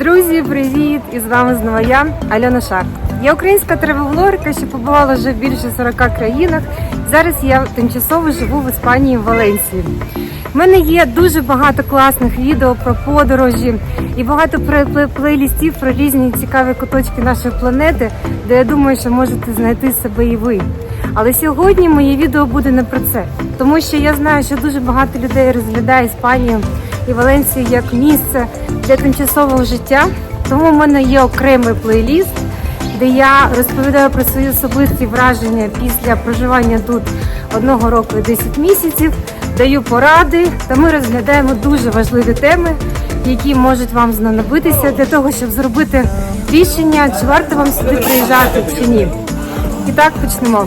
Друзі, привіт! І з вами знову я, Альона Шар. Я українська тревелорка, що побувала вже в більше 40 країнах. Зараз я тимчасово живу в Іспанії в Валенсії. У мене є дуже багато класних відео про подорожі і багато пле- пле- плейлістів про різні цікаві куточки нашої планети, де я думаю, що можете знайти себе і ви. Але сьогодні моє відео буде не про це, тому що я знаю, що дуже багато людей розглядає Іспанію і Валенсію як місце для тимчасового життя. Тому в мене є окремий плейліст, де я розповідаю про свої особисті враження після проживання тут одного року і 10 місяців, даю поради, та ми розглядаємо дуже важливі теми, які можуть вам знадобитися для того, щоб зробити рішення, чи варто вам сюди приїжджати чи ні. І так почнемо.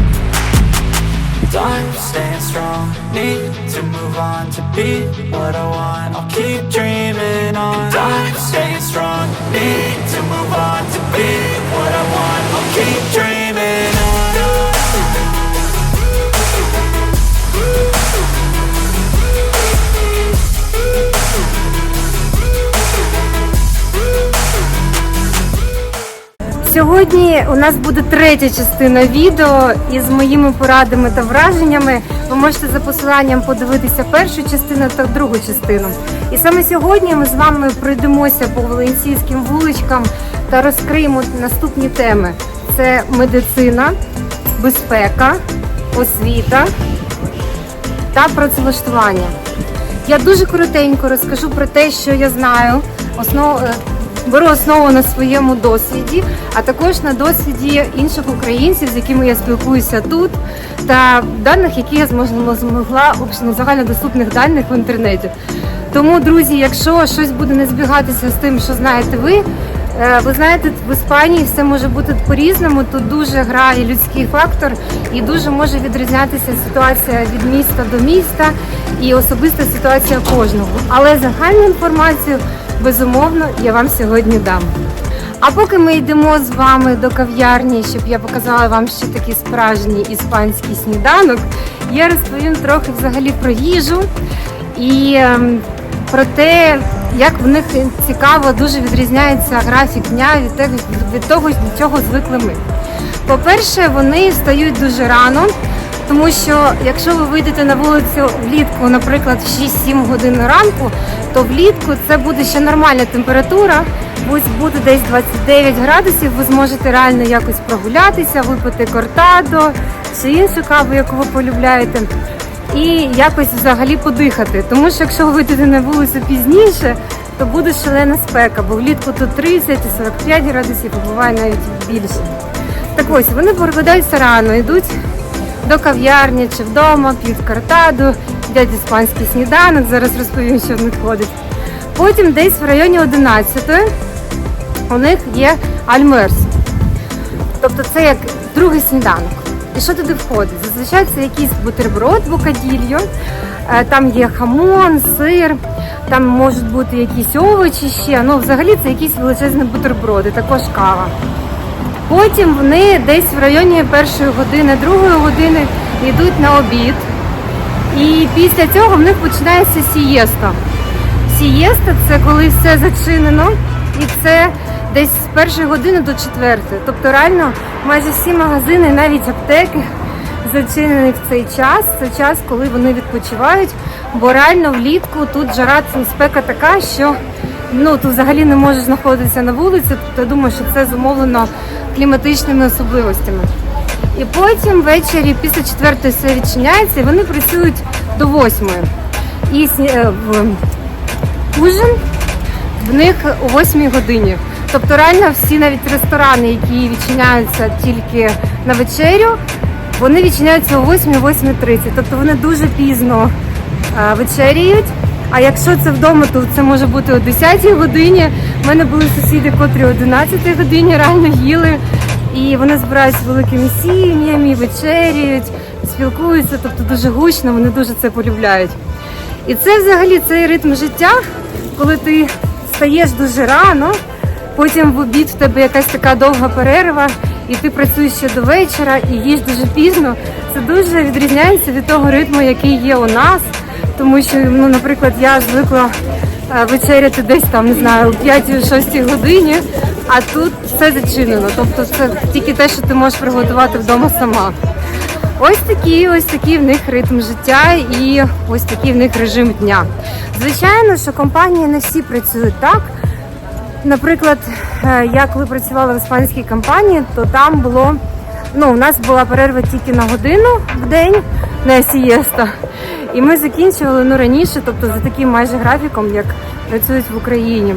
Time staying strong, need to move on to be what I want. I'll keep dreaming on. Time staying strong, need to move on to be what I want. I'll keep dreaming Сьогодні у нас буде третя частина відео із моїми порадами та враженнями. Ви можете за посиланням подивитися першу частину та другу частину. І саме сьогодні ми з вами пройдемося по валенсійським вуличкам та розкриємо наступні теми: це медицина, безпека, освіта та працевлаштування. Я дуже коротенько розкажу про те, що я знаю. Основ... Беру основу на своєму досвіді, а також на досвіді інших українців, з якими я спілкуюся тут, та даних, які я змогла ну, загальнодоступних даних в інтернеті. Тому, друзі, якщо щось буде не збігатися з тим, що знаєте ви, е, ви знаєте, в Іспанії все може бути по-різному. Тут дуже грає людський фактор і дуже може відрізнятися ситуація від міста до міста і особиста ситуація кожного. Але загальну інформацію безумовно я вам сьогодні дам. А поки ми йдемо з вами до кав'ярні, щоб я показала вам ще такий справжній іспанський сніданок, я розповім трохи взагалі про їжу і ем, про те, як в них цікаво дуже відрізняється графік дня від того, від того, до чого звикли ми. По-перше, вони встають дуже рано, тому що якщо ви вийдете на вулицю влітку, наприклад, в 6-7 годин ранку, то влітку це буде ще нормальна температура. Ось буде десь 29 градусів, ви зможете реально якось прогулятися, випити кортадо чи іншу каву, яку ви полюбляєте, і якось взагалі подихати. Тому що якщо ви вийдете на вулицю пізніше, то буде шалена спека, бо влітку тут 30 і 45 градусів, буває навіть більше. Так ось вони прокидаються рано, йдуть до кав'ярні чи вдома, п'ють картаду, їдять іспанський сніданок. Зараз розповім, що в них ходить. Потім десь в районі 11 у них є альмерс. Тобто це як другий сніданок. І що туди входить? Зазвичай це якийсь бутерброд бокадільо, е, там є хамон, сир, там можуть бути якісь овочі ще. Ну, взагалі це якісь величезні бутерброди, також кава. Потім вони десь в районі першої години, другої години йдуть на обід. І після цього в них починається сієста. Сієста це коли все зачинено, і це десь з першої години до четвертої. Тобто реально майже всі магазини, навіть аптеки зачинені в цей час. Це час, коли вони відпочивають. Бо реально влітку тут жара спека така, що ну ти взагалі не можеш знаходитися на вулиці. Тобто я думаю, що це зумовлено кліматичними особливостями. І потім ввечері після четвертої все відчиняється, і вони працюють до восьмої. І е, ужин в них о 8 годині. Тобто реально всі навіть ресторани, які відчиняються тільки на вечерю, вони відчиняються о 8-8.30. Тобто вони дуже пізно е, вечеряють А якщо це вдома, то це може бути о 10 годині. У мене були сусіди, котрі о 11 годині реально їли. І вони збираються великими сім'ями, вечеряють, спілкуються, тобто дуже гучно, вони дуже це полюбляють. І це взагалі цей ритм життя, коли ти встаєш дуже рано, потім в обід в тебе якась така довга перерва, і ти працюєш ще до вечора і їш дуже пізно. Це дуже відрізняється від того ритму, який є у нас. Тому що, ну, наприклад, я звикла е, вечеряти десь там, не знаю, о 5-6 годині, а тут все зачинено. Тобто це тільки те, що ти можеш приготувати вдома сама. Ось такий, ось такий в них ритм життя і ось такий в них режим дня. Звичайно, що компанії не всі працюють так. Наприклад, е, я коли працювала в іспанській компанії, то там було, ну, у нас була перерва тільки на годину в день, не сієста. І ми закінчували ну, раніше, тобто за таким майже графіком, як працюють в Україні,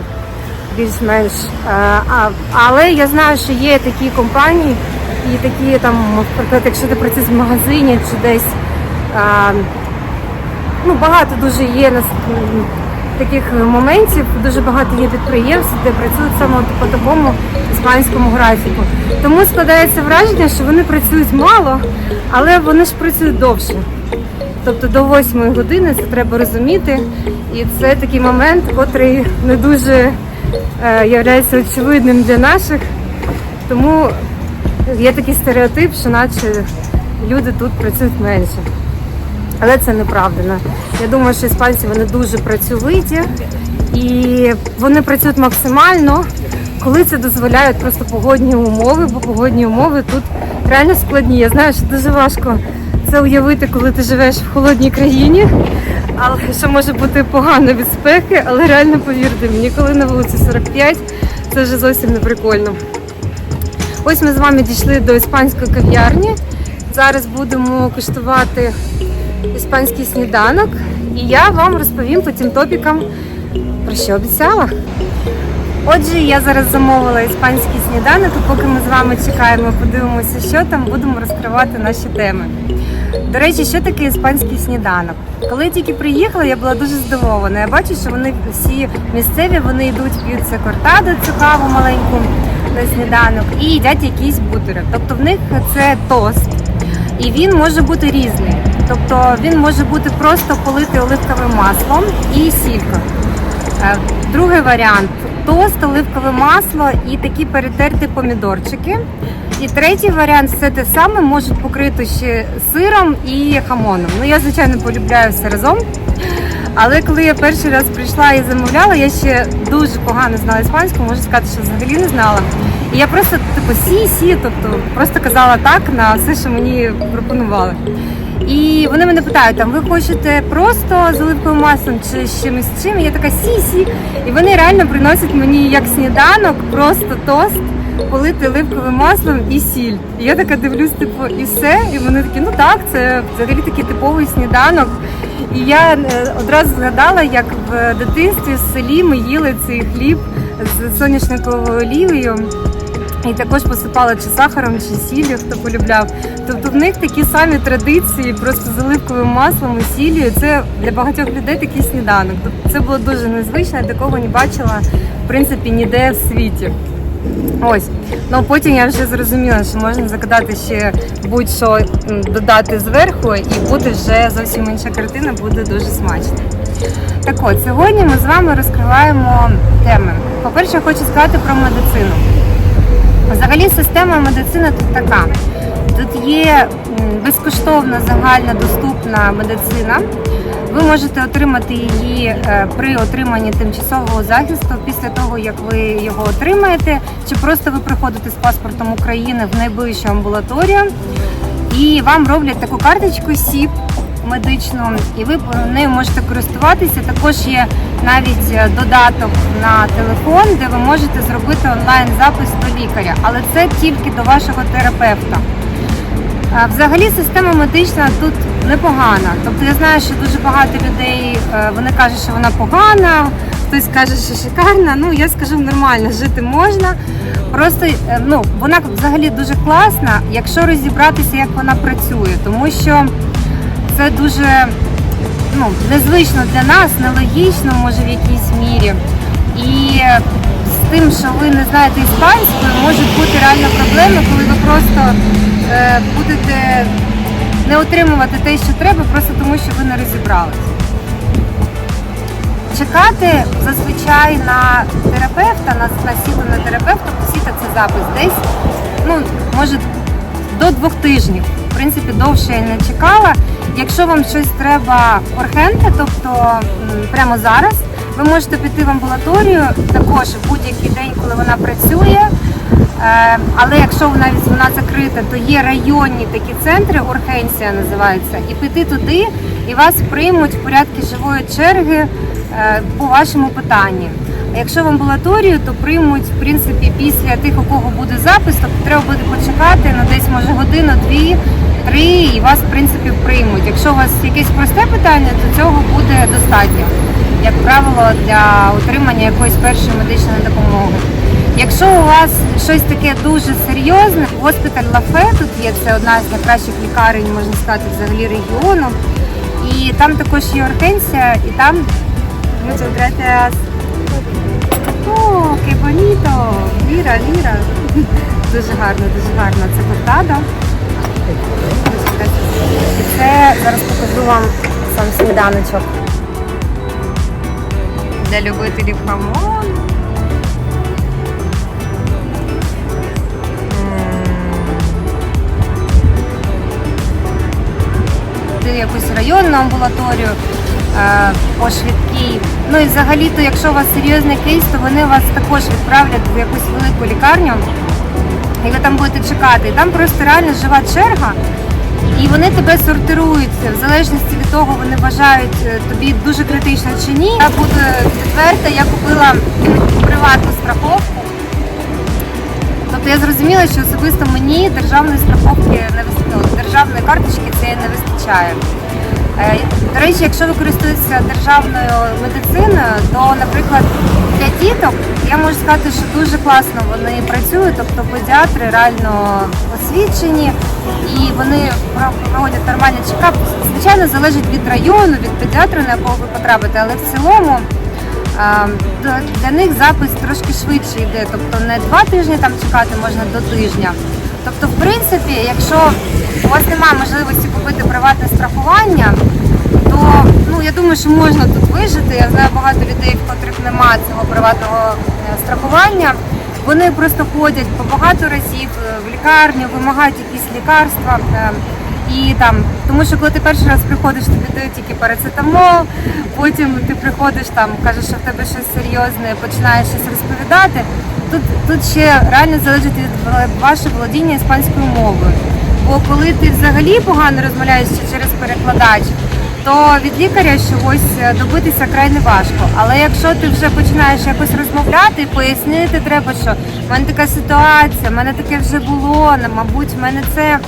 більш-менш. Е, але я знаю, що є такі компанії, і такі там, наприклад, якщо ти працюєш в магазині чи десь. а, ну, багато дуже є нас таких моментів, дуже багато є підприємств, де працюють саме по такому іспанському графіку. Тому складається враження, що вони працюють мало, але вони ж працюють довше. Тобто до 8 години це треба розуміти. І це такий момент, котрий не дуже е, являється очевидним для наших. Тому є такий стереотип, що наче люди тут працюють менше. Але це неправда. Я думаю, що іспанці вони дуже працьовиті і вони працюють максимально, коли це дозволяють просто погодні умови, бо погодні умови тут реально складні. Я знаю, що дуже важко це уявити, коли ти живеш в холодній країні, але що може бути погано від спеки, але реально повірте мені, коли на вулиці 45, це вже зовсім не прикольно. Ось ми з вами дійшли до іспанської кав'ярні. Зараз будемо куштувати іспанський сніданок, і я вам розповім по цим топікам, про що обіцяла. Отже, я зараз замовила іспанський сніданок, і поки ми з вами чекаємо, подивимося, що там, будемо розкривати наші теми. До речі, що таке іспанський сніданок? Коли я тільки приїхала, я була дуже здивована. Я бачу, що вони всі місцеві, вони йдуть п'ють це кортадо, цю каву маленьку на сніданок і їдять якісь бутери. Тобто в них це тост, і він може бути різний. Тобто він може бути просто политий оливковим маслом і сількою. Е, Другий варіант тост, оливкове масло і такі перетерті помідорчики. І третій варіант все те саме можуть покрити ще сиром і хамоном. Ну я звичайно полюбляю все разом. Але коли я перший раз прийшла і замовляла, я ще дуже погано знала іспанську, можу сказати, що взагалі не знала. І я просто типу сі-сі, тобто просто казала так на все, що мені пропонували. І вони мене питають, там ви хочете просто з оливковим маслом чи з чимось чим? І я така сі-сі. І вони реально приносять мені як сніданок, просто тост, полити оливковим маслом і сіль. І я така дивлюсь, типу, і все. І вони такі, ну так, це взагалі такий типовий сніданок. І я е, одразу згадала, як в дитинстві в селі ми їли цей хліб з соняшниковою олією. І також посипала чи сахаром, чи сіллю, хто полюбляв. Тобто в них такі самі традиції, просто з оливковим маслом і сіллю. Це для багатьох людей такий сніданок. Тобто це було дуже незвично, я такого не бачила в принципі ніде в світі. Ось. Ну потім я вже зрозуміла, що можна закидати ще будь-що додати зверху, і буде вже зовсім інша картина, буде дуже смачно. Так от, сьогодні ми з вами розкриваємо теми. По-перше, я хочу сказати про медицину. Взагалі система медицини тут така. Тут є безкоштовна загальна доступна медицина. Ви можете отримати її е, при отриманні тимчасового захисту після того, як ви його отримаєте, чи просто ви приходите з паспортом України в найближчу амбулаторію, і вам роблять таку карточку СІП медичну, і ви нею можете користуватися. Також є навіть е, додаток на телефон, де ви можете зробити онлайн запис до лікаря, але це тільки до вашого терапевта. Взагалі система медична тут непогана. Тобто я знаю, що дуже багато людей е, вони кажуть, що вона погана, хтось каже, що шикарна. Ну я скажу нормально, жити можна. Просто е, ну вона взагалі дуже класна, якщо розібратися, як вона працює, тому що це дуже ну, незвично для нас, нелогічно, може в якійсь мірі. І з тим, що ви не знаєте іспанською, можуть бути реально проблеми, коли ви просто не отримувати те, що треба, просто тому що ви не розібрались. Чекати зазвичай на терапевта, на, на сіту на терапевта, бо сіта це запис десь, ну, може, до двох тижнів. В принципі, довше я не чекала. Якщо вам щось треба ургентне, тобто прямо зараз, ви можете піти в амбулаторію також в будь-який день, коли вона працює. Е, Але якщо вона вона закрита, то є районні такі центри, ургенція називається, і піти туди, і вас приймуть в порядку живої черги е, по вашому питанні. А якщо в амбулаторію, то приймуть в принципі після тих, у кого буде запис, тобто треба буде почекати ну десь може годину, дві, три, і вас в принципі приймуть. Якщо у вас якесь просте питання, то цього буде достатньо, як правило, для отримання якоїсь першої медичної допомоги. Якщо у вас щось таке дуже серйозне, госпіталь Лафе тут є, це одна з найкращих лікарень, можна сказати, взагалі регіону. І там також є Ортенсія, і там Muchas gracias. О, bonito! Ліра, ліра. Дуже гарно, дуже гарно. Це портада. І це зараз покажу вам сам сніданочок. Для любителів хамон. Районну амбулаторію е, по швидкій. Ну і взагалі-то, якщо у вас серйозний кейс, то вони вас також відправлять в якусь велику лікарню, і ви там будете чекати. І там просто реально жива черга. І вони тебе сортирують в залежності від того, вони вважають е, тобі дуже критично чи ні. Я буду відверта, я купила приватну страховку. Тобто я зрозуміла, що особисто мені державної страховки не вис- ну, державної карточки це не вистачає. Е, До речі, якщо ви користуєтеся державною медициною, то, наприклад, для діток я можу сказати, що дуже класно вони працюють, тобто педіатри реально освічені і вони проводять нормальний чекап. Звичайно, залежить від району, від педіатру, на якого ви потрапите, але в цілому для них запис трошки швидше йде, тобто не два тижні там чекати можна до тижня. Тобто, в принципі, якщо у вас немає можливості купити приватне страхування, то ну я думаю, що можна тут вижити. Я знаю багато людей, в котрих немає цього приватного е, страхування. Вони просто ходять по багато разів е, в лікарню, вимагають якісь лікарства. І там, тому що коли ти перший раз приходиш, тобі дають тільки парацетамол, потім ти приходиш там, кажеш, що в тебе щось серйозне, починаєш щось розповідати. Тут, тут ще реально залежить від ваше володіння іспанською мовою. Бо коли ти взагалі погано розмовляєш через перекладач, то від лікаря чогось е, добитися край не важко. Але якщо ти вже починаєш якось розмовляти, пояснити треба, що в мене така ситуація, в мене таке вже було, мабуть, в мене це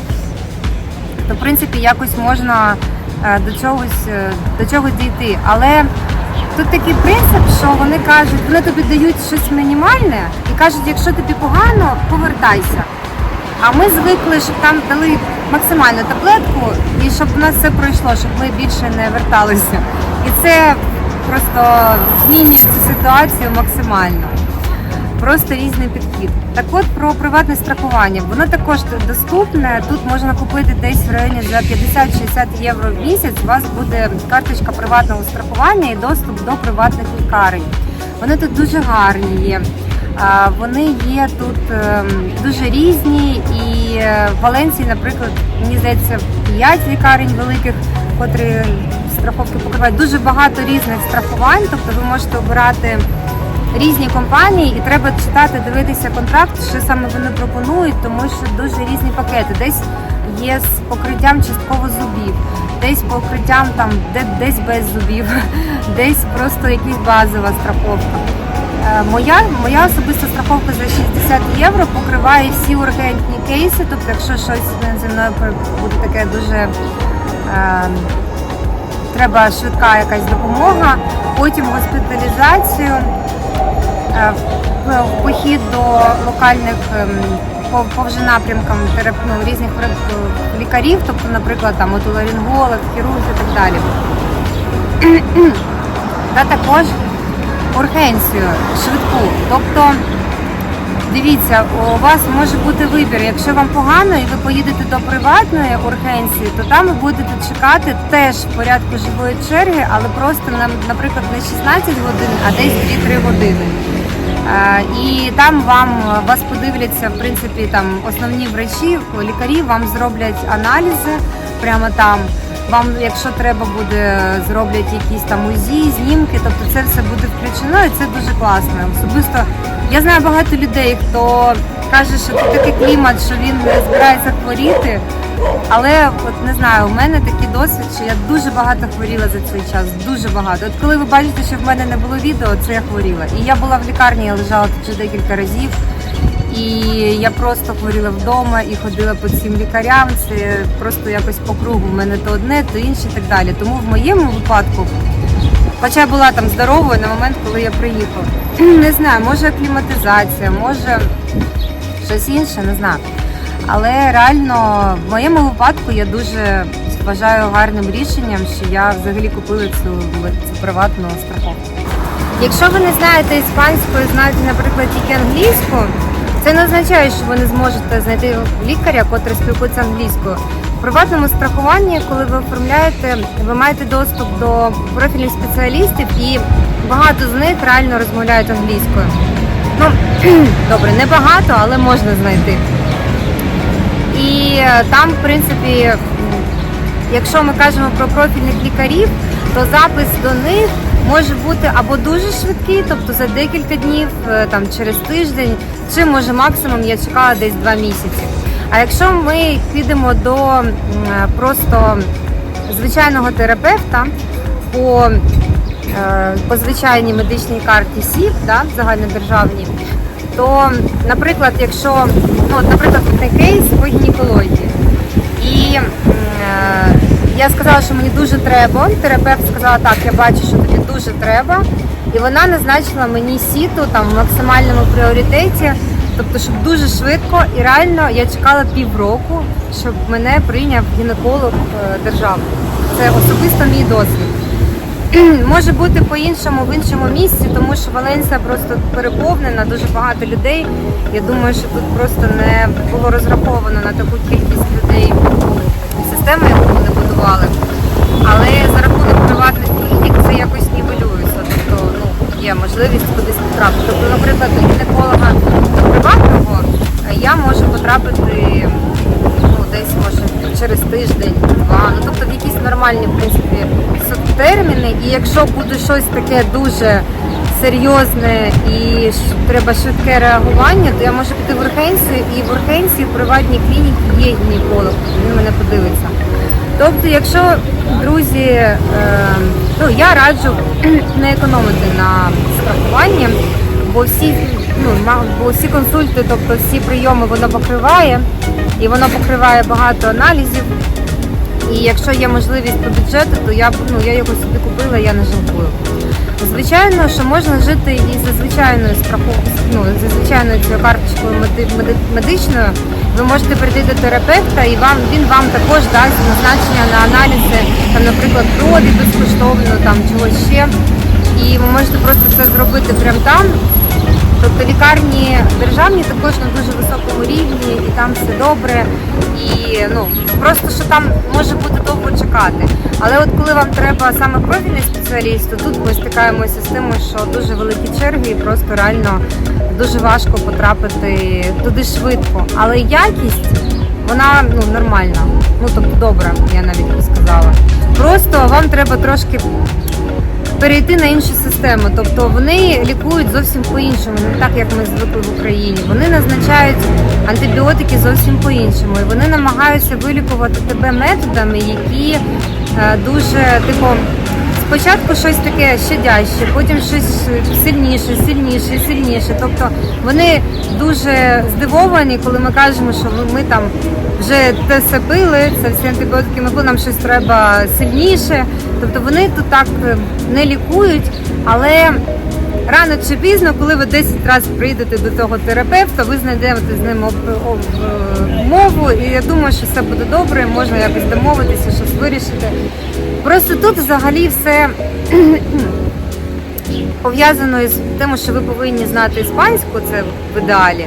то в принципі якось можна е, до чогось е, до чогось дійти. Але тут такий принцип, що вони кажуть, вони тобі дають щось мінімальне і кажуть, якщо тобі погано, повертайся. А ми звикли, щоб там дали максимальну таблетку і щоб у нас все пройшло, щоб ми більше не верталися. І це просто змінює цю ситуацію максимально. Просто різний підхід. Так от про приватне страхування. Воно також доступне. Тут можна купити десь в районі за 50-60 євро в місяць. У вас буде карточка приватного страхування і доступ до приватних лікарень. Вони тут дуже гарні є. Вони є тут ем, дуже різні, і е, в Валенції, наприклад, мені здається, 5 лікарень великих, котрі страховки покривають. Дуже багато різних страхувань, тобто ви можете обирати різні компанії, і треба читати, дивитися контракт, що саме вони пропонують, тому що дуже різні пакети. Десь є з покриттям частково зубів, десь покриттям там, де десь без зубів, десь просто якась базова страховка. Е, Моя, моя особиста страховка за 60 євро покриває всі ургентні кейси, тобто якщо щось зі мною буде таке дуже е, треба швидка якась допомога, потім госпіталізацію, в- в похід до локальних ем, по, вже напрямкам ну, різних е, лікарів, тобто, наприклад, там отоларинголог, хірург і так далі. та також ургенцію швидку. Тобто, дивіться, у вас може бути вибір. Якщо вам погано і ви поїдете до приватної ургенції, то там ви будете чекати теж в порядку живої черги, але просто на- наприклад не 16 годин, а десь 2-3 години. Е, І там вам вас подивляться, в принципі, там основні врачі, лікарі вам зроблять аналізи прямо там. Вам, якщо треба буде, зроблять якісь там УЗІ, знімки, тобто це все буде включено і це дуже класно. Особисто я знаю багато людей, хто каже, що тут такий клімат, що він не збирається хворіти. Але от не знаю, у мене такий досвід, що я дуже багато хворіла за цей час. Дуже багато. От коли ви бачите, що в мене не було відео, це я хворіла. І я була в лікарні, я лежала тут вже декілька разів. І я просто хворіла вдома і ходила по цим лікарям. Це просто якось по кругу. У мене то одне, то інше і так далі. Тому в моєму випадку, хоча я була там здоровою на момент, коли я приїхала, не знаю, може акліматизація, може щось інше, не знаю. Але реально в моєму випадку я дуже вважаю гарним рішенням, що я взагалі купила цю, цю приватну страховку. Якщо ви не знаєте іспанською, знаєте, наприклад, тільки англійську, це не означає, що ви не зможете знайти лікаря, котрий спілкується англійською. В приватному страхуванні, коли ви оформляєте, ви маєте доступ до профільних спеціалістів, і багато з них реально розмовляють англійською. Ну добре, не багато, але можна знайти. Там, в принципі, якщо ми кажемо про профільних лікарів, то запис до них може бути або дуже швидкий, тобто за декілька днів, е, там через тиждень, чи може максимум я чекала десь два місяці. А якщо ми підемо до е, просто звичайного терапевта по, е, по звичайній медичній карті СІП, да, загальнодержавній, то, наприклад, якщо, ну, наприклад, не кейс по гінекології, і е, я сказала, що мені дуже треба. Терапевт сказала, так, я бачу, що тобі дуже треба. І вона назначила мені сіту там в максимальному пріоритеті, тобто, щоб дуже швидко і реально я чекала півроку, щоб мене прийняв гінеколог е, державний. Це особисто мій досвід. Може бути по-іншому в іншому місці, тому що Валенсія просто переповнена, дуже багато людей. Я думаю, що тут просто не було розраховано на таку кількість людей систему, яку вони будували. Але за рахунок приватних клінік це якось нівелюється. Тобто ну, є можливість кудись потрапити. Тобто, наприклад, до гінеколога приватного я можу потрапити десь може через тиждень, два. Ну тобто в якісь нормальні в принципі терміни. І якщо буде щось таке дуже серйозне і треба швидке реагування, то я можу піти в ургенцію, і в ургенції в приватній клініці є гінеколог, він мене подивиться. Тобто, якщо друзі, е, ну я раджу не економити на страхуванні, бо всі, ну бо всі консульти, тобто всі прийоми воно покриває, і воно покриває багато аналізів. І якщо є можливість по бюджету, то я ну я його собі купила, я не жалкую. Звичайно, що можна жити і за звичайною страховкою, ну, за звичайною цією карточкою меди- меди- медичною. Ви можете прийти до терапевта і вам він вам також дасть назначення на аналізи, там, наприклад, крові безкоштовно, там чогось ще. І ви можете просто це зробити прямо там. Тобто лікарні державні також на дуже високому рівні, і там все добре. І ну просто що там може бути довго чекати. Але от коли вам треба саме профільний спеціаліст, то тут ми стикаємося з тим, що дуже великі черги, і просто реально дуже важко потрапити туди швидко. Але якість вона ну нормальна. Ну тобто добра, я навіть би сказала. Просто вам треба трошки перейти на іншу систему. Тобто вони лікують зовсім по-іншому, не так як ми звикли в Україні. Вони назначають антибіотики зовсім по-іншому. І вони намагаються вилікувати тебе методами, які е, дуже типу. Спочатку щось таке щадяще, потім щось сильніше, сильніше, сильніше. Тобто вони дуже здивовані, коли ми кажемо, що ми там вже те все пили, це всі антибіотики, ми пили, нам щось треба сильніше. Тобто вони тут так е, не лікують, але рано чи пізно, коли ви 10 разів прийдете до того терапевта, ви знайдете з ним е, мову, і я думаю, що все буде добре, можна якось домовитися, щось вирішити. Просто тут взагалі все пов'язано із тим, що ви повинні знати іспанську, це в ідеалі.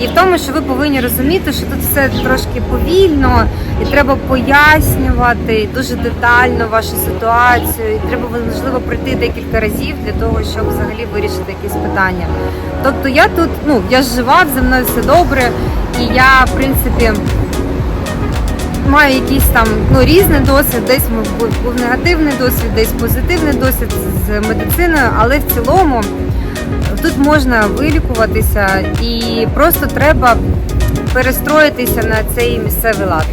І в тому, що ви повинні розуміти, що тут все трошки повільно, і треба пояснювати дуже детально вашу ситуацію. І треба можливо прийти декілька разів для того, щоб взагалі вирішити якісь питання. Тобто я тут, ну я ж жива, зі мною все добре, і я, в принципі, маю якийсь там ну різний досвід, десь був, негативний досвід, десь позитивний досвід з медициною, але в цілому тут можна вилікуватися і просто треба перестроїтися на цей місцевий лад.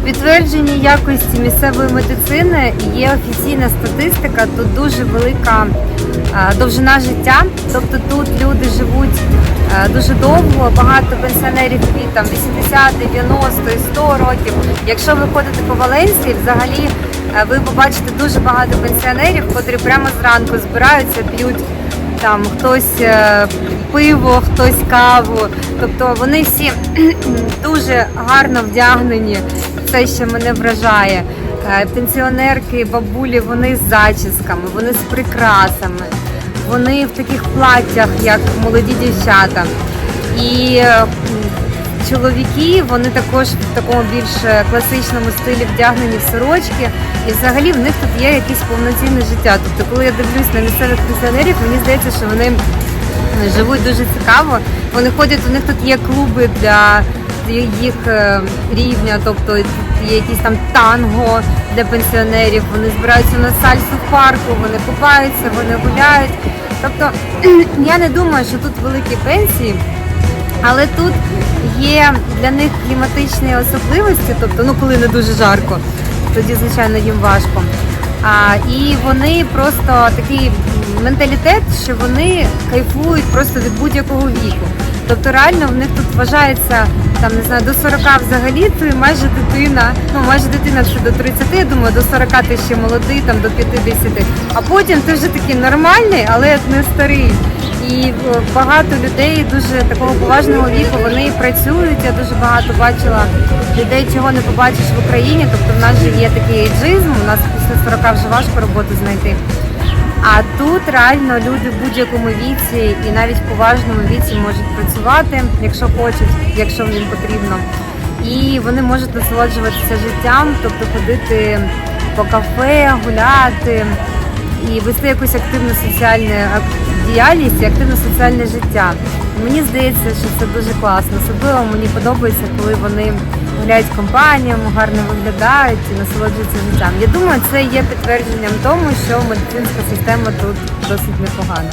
В підтвердженні якості місцевої медицини є офіційна статистика. Тут дуже велика довжина життя. Тобто тут люди живуть е, дуже довго. Багато пенсіонерів від там 80, 90 і 100 років. Якщо ви ходите по Валенсії, взагалі е, ви побачите дуже багато пенсіонерів, котрі прямо зранку збираються, п'ють там хтось е, пиво, хтось каву. Тобто вони всі дуже гарно вдягнені. Це ще мене вражає. Е, Пенсіонерки, бабулі, вони з зачісками, вони з прикрасами, вони в таких платтях, як молоді дівчата. І е, чоловіки, вони також в такому більш класичному стилі вдягнені в сорочки. І взагалі в них тут є якесь повноцінне життя. Тобто, коли я дивлюсь на місцевих пенсіонерів, мені здається, що вони живуть дуже цікаво. Вони ходять, у них тут є клуби для їх е, рівня, тобто є якісь там танго для пенсіонерів. Вони збираються на сальсу в парку, вони купаються, вони гуляють. Тобто я не думаю, що тут великі пенсії. Але тут є для них кліматичні особливості, тобто, ну коли не дуже жарко, тоді звичайно їм важко. А, і вони просто такий менталітет, що вони кайфують просто від будь-якого віку. Тобто реально в них тут вважається там не знаю до 40 взагалі ти майже дитина. Ну майже дитина це до 30, я думаю, до 40 ти ще молодий, там до 50. А потім ти вже такий нормальний, але не старий. І е, багато людей дуже такого поважного віку вони працюють. Я дуже багато бачила людей, чого не побачиш в Україні. Тобто в нас же є такий ейджизм, у нас після 40 вже важко роботу знайти. А тут реально люди в будь-якому віці і навіть в поважному віці можуть працювати, якщо хочуть, якщо їм потрібно. І вони можуть насолоджуватися життям, тобто ходити по кафе, гуляти і вести якусь активну соціальну діяльність і активне соціальне життя. Мені здається, що це дуже класно. Особливо мені подобається, коли вони гуляють з компаніями, гарно виглядають і насолоджуються життям. Я думаю, це є підтвердженням тому, що медицинська система тут досить непогана.